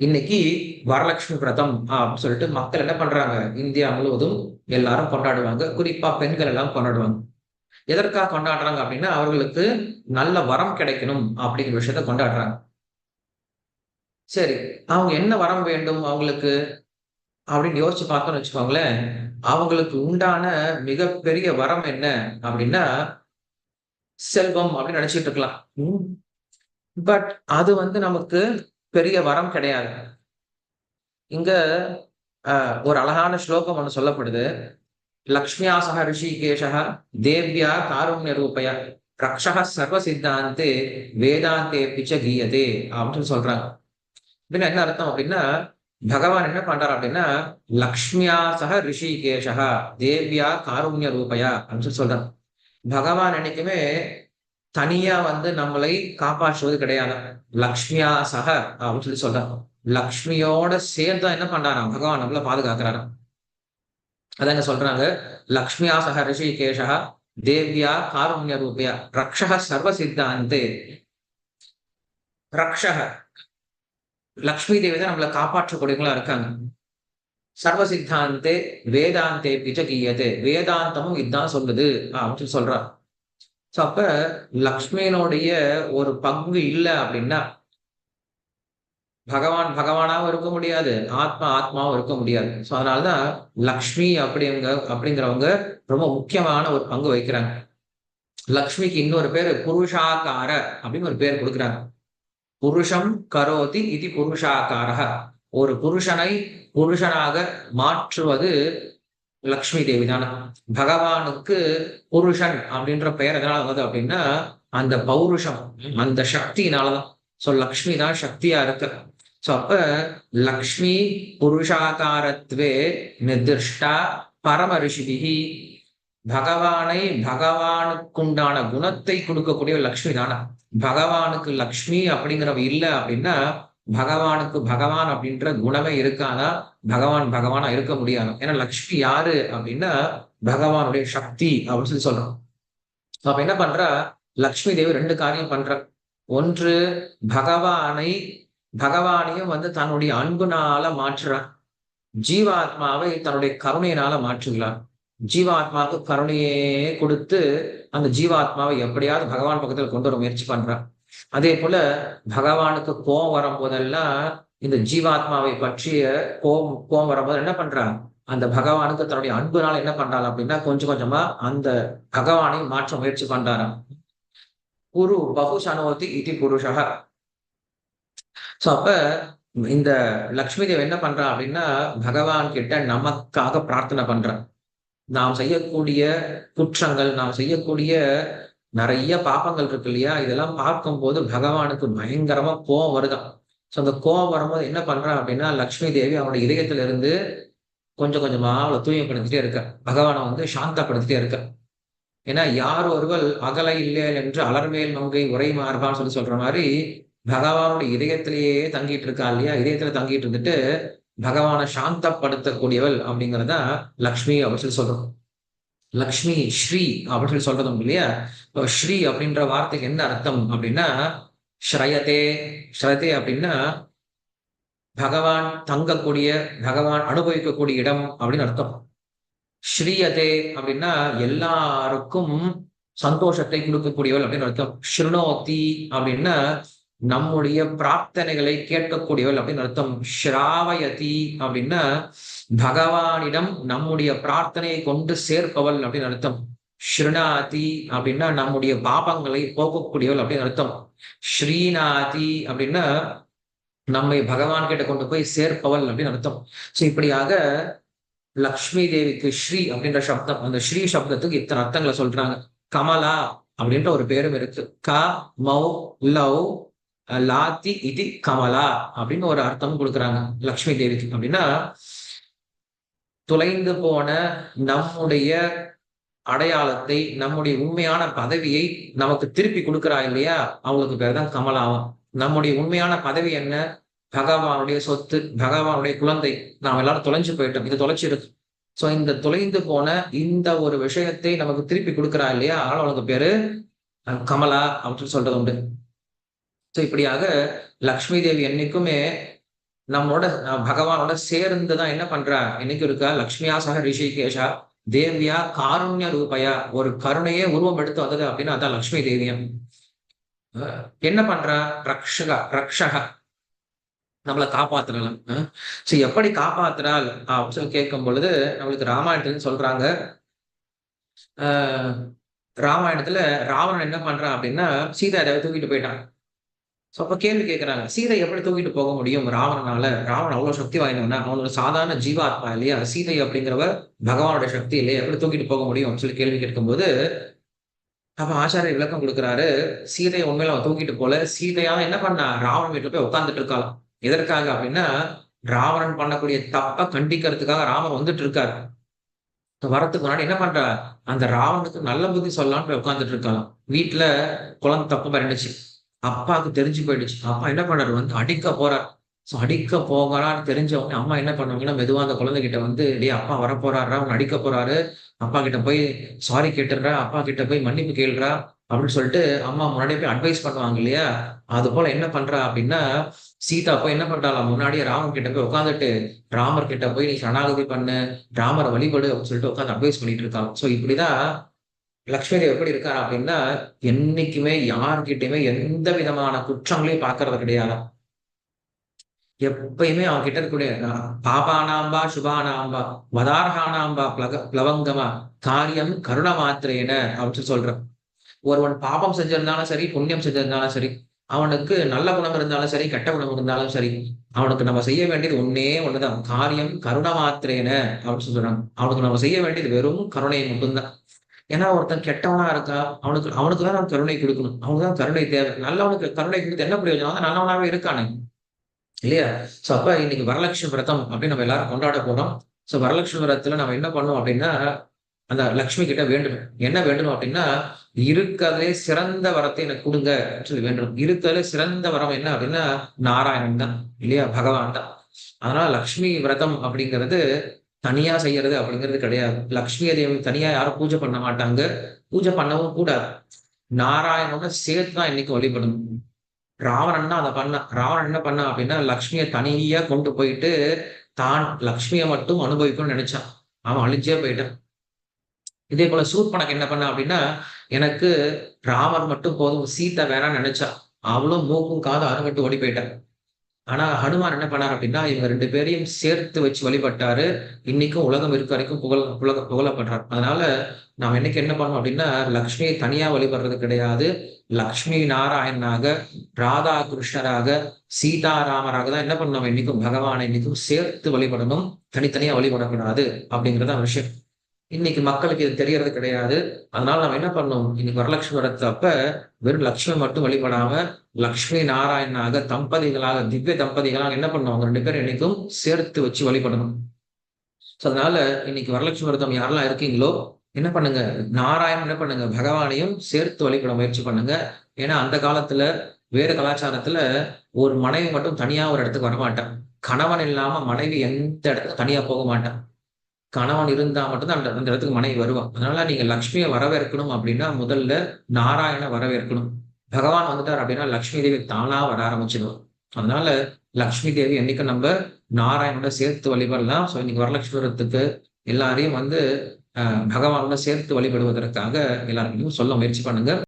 இன்னைக்கு வரலட்சுமி விரதம் அப்படின்னு சொல்லிட்டு மக்கள் என்ன பண்றாங்க? இந்தியா முழுவதும் எல்லாரும் கொண்டாடுவாங்க. குறிப்பா பெண்கள் எல்லாம் கொண்டாடுவாங்க. எதற்காக கொண்டாடுறாங்க அப்படின்னா அவர்களுக்கு நல்ல வரம் கிடைக்கணும் அப்படிங்கிற விஷயத்த கொண்டாடுறாங்க. சரி அவங்க என்ன வரம் வேண்டும் அவங்களுக்கு? அப்படின்னு யோசிச்சு பார்த்தோம்னு வச்சுக்கோங்களேன் அவங்களுக்கு உண்டான மிகப்பெரிய வரம் என்ன அப்படின்னா செல்வம் அப்படின்னு நினைச்சிட்டு இருக்கலாம். பட் அது வந்து நமக்கு பெரிய வரம் கிடையாது. இங்க ஒரு அழகான ஸ்லோகம் ஒன்று சொல்லப்படுது. லக்ஷ்மியா சக தேவ்யா காருண்ய ரூபய ரக்ஷக சர்வ சித்தாந்தே வேதாந்தே பிச்ச கீயதே அப்படின்னு சொல்றாங்க. அப்படின்னா என்ன அர்த்தம் அப்படின்னா பகவான் என்ன பண்றாரு அப்படின்னா லக்ஷ்மியா சக ரிஷிகேஷா தேவ்யா காருண்ய ரூபயா அப்படின்னு சொல்லி சொல்றான் பகவான் என்னைக்குமே தனியா வந்து நம்மளை காப்பாற்றுவது கிடையாது. லக்ஷ்மியா சக அப்படின்னு சொல்லி சொல்றான். லக்ஷ்மியோட சேர்ந்து என்ன பண்றாராம் பகவான் நம்மள பாதுகாக்கிறாராம். அதாங்க சொல்றாங்க. லக்ஷ்மியா சக ரிஷிகேஷா தேவ்யா காருண்ய ரூபியா ரக்ஷக சர்வ சித்தாந்தே ரக்ஷக. லக்ஷ்மி தேவி தான் நம்மளை காப்பாற்றக்கூடியவங்களா இருக்காங்க. சர்வ சித்தாந்தே வேதாந்தே பிஜகீயதே. வேதாந்தமும் இதுதான் சொல்லுது அப்படின்னு சொல்றான். ஸோ அப்ப லக்ஷ்மியினுடைய ஒரு பங்கு இல்லை அப்படின்னா பகவான் பகவானாவும் இருக்க முடியாது ஆத்மா ஆத்மாவும் இருக்க முடியாது. ஸோ அதனாலதான் லக்ஷ்மி அப்படிங்க அப்படிங்கிறவங்க ரொம்ப முக்கியமான ஒரு பங்கு வைக்கிறாங்க லக்ஷ்மிக்கு இன்னொரு பேர் புருஷாக்கார அப்படின்னு ஒரு பேர் கொடுக்குறாங்க. புருஷம் கரோதி இது புருஷாக்காரக ஒரு புருஷனை புருஷனாக மாற்றுவது லக்ஷ்மி தேவி தானே. பகவானுக்கு புருஷன் அப்படின்ற பெயர் எதனால வந்தது அப்படின்னா அந்த பௌருஷம் அந்த சக்தினாலதான் சோ லக்ஷ்மி தான் சக்தியா இருக்கு. சோ அப்ப லக்ஷ்மி புருஷாகாரத்வே நிர்திஷ்டா பரம ரிஷிபிகி பகவானை பகவானுக்குண்டான குணத்தை கொடுக்கக்கூடிய லக்ஷ்மி தானா? பகவானுக்கு லக்ஷ்மி அப்படிங்கிறவ இல்லை அப்படின்னா பகவானுக்கு பகவான் அப்படின்ற குணமே இருக்காதா? பகவான் பகவானா இருக்க முடியாது. ஏன்னா லக்ஷ்மி யாரு அப்படின்னா பகவானுடைய சக்தி அப்படின்னு சொல்லி சொல்றோம். அப்ப என்ன பண்ற? லக்ஷ்மி தேவி ரெண்டு காரியம் பண்ற. ஒன்று பகவானை பகவானையும் வந்து தன்னுடைய அன்புனால மாற்றுறான் ஜீவாத்மாவை தன்னுடைய கருணையினால மாற்றுகிறான் ஜீவாத்மாவுக்கு கருணையே கொடுத்து அந்த ஜீவாத்மாவை எப்படியாவது பகவான் பக்கத்தில் கொண்டு வர முயற்சி பண்றான் அதே போல பகவானுக்கு கோபம் வரும் போதெல்லாம் இந்த ஜீவாத்மாவை பற்றிய கோபம் கோபம் வரும்போது என்ன பண்றான்? அந்த பகவானுக்கு தன்னுடைய அன்புனால என்ன பண்றாள் அப்படின்னா கொஞ்சம் கொஞ்சமா அந்த பகவானை மாற்ற முயற்சி பண்றாராம். குரு பகுசனோதி இட்டி புருஷக சோ அப்ப இந்த லக்ஷ்மி தேவ் என்ன பண்றா அப்படின்னா பகவான் கிட்ட நமக்காக பிரார்த்தனை பண்றான். நாம் செய்யக்கூடிய குற்றங்கள் நாம் செய்யக்கூடிய நிறைய பாப்பங்கள் இருக்கு இல்லையா? இதெல்லாம் பார்க்கும்போது பகவானுக்கு பயங்கரமா கோவம் வருதான் ஸோ அந்த கோவம் வரும்போது என்ன பண்றான் அப்படின்னா லக்ஷ்மி தேவி அவனோட இதயத்துல இருந்து கொஞ்சம் கொஞ்சமா அவளை தூய்மைப்படுத்திட்டே இருக்க. பகவானை வந்து சாந்தப்படுத்திட்டே இருக்க. ஏன்னா யார் ஒருவள் அகலை இல்லை என்று அலர்மேல் மங்கை உரை மாறுபான்னு சொல்லி சொல்ற மாதிரி பகவானுடைய இதயத்திலேயே தங்கிட்டு இருக்கா இல்லையா? இதயத்துல தங்கிட்டு இருந்துட்டு பகவானை சாந்தப்படுத்தக்கூடியவள் அப்படிங்கிறத லக்ஷ்மி அப்படின்னு சொல்லி சொல்றோம் லக்ஷ்மி ஸ்ரீ அப்படின்னு சொல்லி சொல்றதும் இல்லையா? இப்போ ஸ்ரீ அப்படின்ற வார்த்தைக்கு என்ன அர்த்தம் அப்படின்னா ஸ்ரயதே ஸ்ரயதே அப்படின்னா பகவான் தங்கக்கூடிய பகவான் அனுபவிக்கக்கூடிய இடம் அப்படின்னு அர்த்தம். ஸ்ரீயதே அப்படின்னா எல்லாருக்கும் சந்தோஷத்தை கொடுக்கக்கூடியவள் அப்படின்னு அர்த்தம். ஸ்ருணோத்தி அப்படின்னா நம்முடைய பிரார்த்தனைகளை கேட்கக்கூடியவள் அப்படின்னு அர்த்தம். ஸ்ராவயதி அப்படின்னா பகவானிடம் நம்முடைய பிரார்த்தனையை கொண்டு சேர்ப்பவள் அப்படின்னு அர்த்தம். ஸ்ருணாதி அப்படின்னா நம்முடைய பாபங்களை போக்கக்கூடியவள் அப்படின்னு அர்த்தம். ஸ்ரீநாதி அப்படின்னா நம்மை பகவான் கிட்ட கொண்டு போய் சேர்ப்பவள் அப்படின்னு அர்த்தம். சோ இப்படியாக லக்ஷ்மி தேவிக்கு ஸ்ரீ அப்படின்ற சப்தம் அந்த ஸ்ரீ சப்தத்துக்கு இத்தனை அர்த்தங்களை சொல்றாங்க. கமலா அப்படின்ற ஒரு பேரும் இருக்கு. க மௌ லவ் லாத்தி இது கமலா அப்படின்னு ஒரு அர்த்தம் கொடுக்குறாங்க. லக்ஷ்மி தேவிக்கு அப்படின்னா துளைந்து போன நம்முடைய அடையாளத்தை நம்முடைய உண்மையான பதவியை நமக்கு திருப்பி கொடுக்குறா இல்லையா? அவங்களுக்கு பேர் தான் கமலாவும் நம்முடைய உண்மையான பதவி என்ன? பகவானுடைய சொத்து பகவானுடைய குழந்தை. நாம் எல்லாரும் தொலைஞ்சு போயிட்டோம். இது தொலைச்சிருக்கு சோ இந்த தொலைந்து போன இந்த ஒரு விஷயத்தை நமக்கு திருப்பி கொடுக்குறா இல்லையா? அதனால அவனுக்கு பேரு கமலா அப்படின்னு சொல்றது உண்டு. ஸோ இப்படியாக லக்ஷ்மி தேவி என்னைக்குமே நம்மளோட பகவானோட சேர்ந்து தான் என்ன பண்றா என்னைக்கு இருக்கா? லக்ஷ்மியா சக ரிஷிகேஷா தேவியா காருண்ய ரூபையா ஒரு கருணையே உருவம் எடுத்து வந்தது அப்படின்னா அதான் லக்ஷ்மி தேவியம் என்ன பண்றா ரக்ஷகா ரக்ஷகா. நம்மளை காப்பாத்துறலாம். ஸோ எப்படி காப்பாத்துறாள் அப்படின்னு சொல்லி கேட்கும் பொழுது நம்மளுக்கு ராமாயணத்துலன்னு சொல்றாங்க. ராமாயணத்துல ராவணன் என்ன பண்றான் அப்படின்னா சீதா தேவை தூக்கிட்டு போயிட்டான். ஸோ அப்போ கேள்வி கேட்குறாங்க சீதை எப்படி தூக்கிட்டு போக முடியும்? ராவணனால ராவணன் அவ்வளோ சக்தி வாய்ந்தவனா? அவனோட சாதாரண ஜீவாத்மா இல்லையா? சீதை அப்படிங்கிறவ பகவானோட சக்தி இல்லையா எப்படி தூக்கிட்டு போக முடியும் அப்படின்னு சொல்லி கேள்வி கேட்கும்போது அப்போ ஆச்சாரிய விளக்கம் கொடுக்குறாரு சீதையை உண்மையில அவன் தூக்கிட்டு போல. சீதையால என்ன பண்ணா? ராவணன் வீட்டில் போய் உட்காந்துட்டு இருக்காளாம். எதற்காக அப்படின்னா ராவணன் பண்ணக்கூடிய தப்பை கண்டிக்கிறதுக்காக ராமன் வந்துட்டு இருக்காரு. வரத்துக்கு முன்னாடி என்ன பண்ற? அந்த ராவனுக்கு நல்ல புத்தி சொல்லலாம்னு போய் உட்காந்துட்டு இருக்காளாம். வீட்டுல குழந்தை தப்பு பண்ணிடுச்சு. அப்பாவுக்கு தெரிஞ்சு போயிடுச்சு. அப்பா என்ன பண்றாரு வந்து அடிக்க போறார். ஸோ அடிக்க போகிறான்னு தெரிஞ்சவங்க அம்மா என்ன பண்ணுவாங்கன்னா மெதுவாக அந்த குழந்தைகிட்ட வந்து டே அப்பா வர போறாரா அவன் அடிக்க போறாரு. அப்பா கிட்ட போய் சாரி கேட்டுடுறா அப்பா கிட்ட போய் மன்னிப்பு கேளுறா அப்படின்னு சொல்லிட்டு அம்மா முன்னாடியே போய் அட்வைஸ் பண்ணுவாங்க இல்லையா? அது போல என்ன பண்றா அப்படின்னா சீதா போய் என்ன பண்றாளா? முன்னாடியே ராமன் கிட்ட போய் உட்காந்துட்டு ராமர் கிட்ட போய் நீ சரணாகதி பண்ணு ராமரை வழிபடு அப்படின்னு சொல்லிட்டு உட்காந்து அட்வைஸ் பண்ணிட்டு இருக்காங்க ஸோ இப்படிதான் லக்ஷ்மிதேவ் எப்படி இருக்காரு அப்படின்னா என்னைக்குமே யார்கிட்டயுமே எந்த விதமான குற்றங்களையும் பாக்குறது கிடையாது. எப்பயுமே அவங்க கிட்ட இருக்கக்கூடிய பாபானாம்பா சுபானாம்பா வதார்ஹானாம்பா பிளக பிளவங்கமா காரியம் கருண மாத்திரேன அப்படின்னு சொல்றான். ஒருவன் பாபம் செஞ்சிருந்தாலும் சரி புண்ணியம் செஞ்சிருந்தாலும் சரி அவனுக்கு நல்ல குணம் இருந்தாலும் சரி கெட்ட குணம் இருந்தாலும் சரி அவனுக்கு நம்ம செய்ய வேண்டியது ஒன்னே ஒண்ணுதான். காரியம் கருண மாத்திரேன அப்படின்னு சொல்றாங்க அவனுக்கு நம்ம செய்ய வேண்டியது வெறும் கருணையை மட்டும்தான். ஏன்னா ஒருத்தன் கெட்டவனா இருக்கா அவனுக்கு அவனுக்கு தான் நான் கருணை கொடுக்கணும். அவனுக்கு தான் கருணை தேவை. நல்லவனுக்கு கருணை கொடுத்து என்ன பிரயோஜனம்? நல்லவனாவே இருக்கானு. இல்லையா? சோ அப்ப இன்னைக்கு வரலட்சுமி விரதம் அப்படின்னு நம்ம எல்லாரும் கொண்டாட போறோம். சோ வரலட்சுமி விரதத்துல நம்ம என்ன பண்ணோம் அப்படின்னா அந்த லக்ஷ்மி கிட்ட வேண்டணும் என்ன வேண்டணும் அப்படின்னா இருக்கிறதுலே சிறந்த வரத்தை எனக்கு கொடுங்க சொல்லி வேண்டும் இருக்கிறதுலே சிறந்த வரம் என்ன அப்படின்னா நாராயணன் தான். இல்லையா? பகவான் தான். அதனால லக்ஷ்மி விரதம் அப்படிங்கிறது தனியா செய்யறது அப்படிங்கிறது கிடையாது. லக்ஷ்மி தேவி தனியா யாரும் பூஜை பண்ண மாட்டாங்க. பூஜை பண்ணவும் கூடாது. நாராயணோட சேர்த்து தான் இன்னைக்கு வழிபடணும். ராவணன் தான் அதை பண்ண. ராவணன் என்ன பண்ண அப்படின்னா லக்ஷ்மியை தனியா கொண்டு போயிட்டு தான் லக்ஷ்மியை மட்டும் அனுபவிக்கணும்னு நினைச்சான். அவன் அழிஞ்சே போயிட்டான். இதே போல சூர்பனக்கு என்ன பண்ண அப்படின்னா எனக்கு ராமர் மட்டும் போதும் சீத்தை வேணாம்னு நினைச்சா அவளும் மூக்கும் காது அறுபட்டு ஓடி போயிட்டான். ஆனா ஹனுமான் என்ன பண்ணார் அப்படின்னா இவங்க ரெண்டு பேரையும் சேர்த்து வச்சு வழிபட்டாரு. இன்னைக்கும் உலகம் இருக்க வரைக்கும் புகழ் புலக புகழப்படுறார். அதனால நாம் என்னைக்கு என்ன பண்ணோம் அப்படின்னா லக்ஷ்மியை தனியா வழிபடுறது கிடையாது. லக்ஷ்மி நாராயணனாக ராதா கிருஷ்ணராக சீதாராமராக தான் என்ன பண்ணணும்? இன்னைக்கும் பகவானை இன்னைக்கும் சேர்த்து வழிபடணும். தனித்தனியா வழிபடக்கூடாது அப்படிங்கிறதான் விஷயம். இன்னைக்கு மக்களுக்கு இது தெரியறது கிடையாது. அதனால நம்ம என்ன பண்ணோம் இன்னைக்கு வரலட்சுமி வரத்தப்ப வெறும் லக்ஷ்மி மட்டும் வழிபடாம லக்ஷ்மி நாராயணாக தம்பதிகளாக திவ்ய தம்பதிகளாக என்ன பண்ணுவாங்க ரெண்டு பேரும் இன்னைக்கும் சேர்த்து வச்சு வழிபடணும். ஸோ அதனால இன்னைக்கு வரலட்சுமி விரதம் யாரெல்லாம் இருக்கீங்களோ என்ன பண்ணுங்க? நாராயணன் என்ன பண்ணுங்க? பகவானையும் சேர்த்து வழிபட முயற்சி பண்ணுங்க. ஏன்னா அந்த காலத்துல வேறு கலாச்சாரத்துல ஒரு மனைவி மட்டும் தனியா ஒரு இடத்துக்கு வரமாட்டான் கணவன் இல்லாம மனைவி எந்த இடத்துக்கு தனியா போக மாட்டான் கணவன் இருந்தா மட்டும்தான் அந்த அந்த இடத்துக்கு மனைவி வருவான் அதனால நீங்க லக்ஷ்மியை வரவேற்கணும் அப்படின்னா முதல்ல நாராயண வரவேற்கணும். பகவான் வந்துட்டார் அப்படின்னா லக்ஷ்மி தேவி தானா வர ஆரம்பிச்சிடுவோம் அதனால லக்ஷ்மி தேவி என்னைக்கு நம்ம நாராயணோட சேர்த்து வழிபடலாம். ஸோ இன்னைக்கு வரலட்சுமி எல்லாரையும் வந்து பகவானோட சேர்த்து வழிபடுவதற்காக எல்லாருக்கும் சொல்ல முயற்சி பண்ணுங்க.